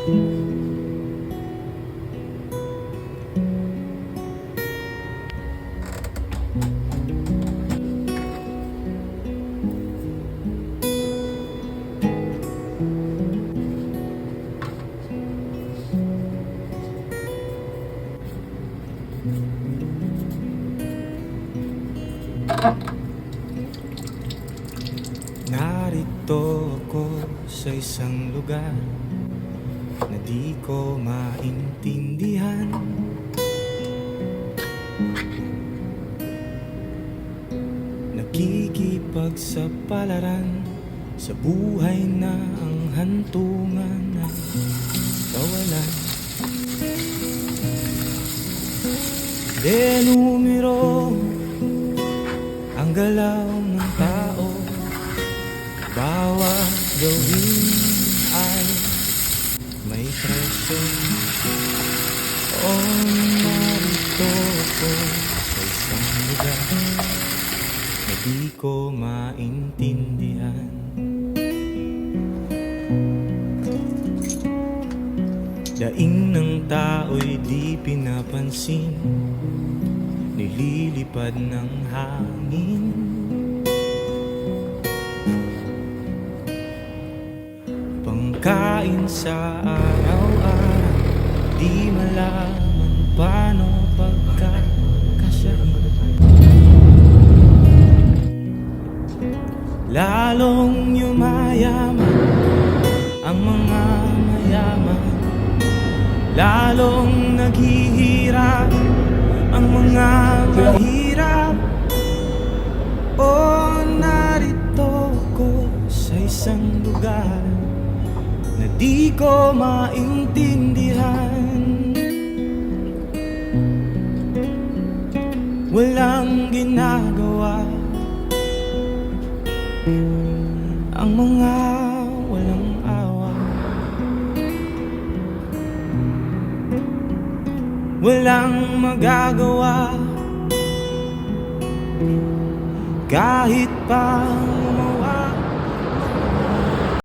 Narito ako sa isang lugar na di ko maintindihan. Nakikipagsapalaran sa buhay na ang hantungan na kawalan De numero ang galaw ng tao. Bawat gawin O narito sa isang lugar ko maintindihan. Daing ng tao'y di pinapansin. Nililipad ng hangin. Pangkain sa araw-araw Di malaman paano pagkakasyahin Lalong yumayaman ang mga mayaman. Lalong naghihirap ang mga mahirap. O narito ko sa isang lugar Na di ko maintindihan Walang ginagawa. Ang mga walang awa. Walang magagawa. Kahit pa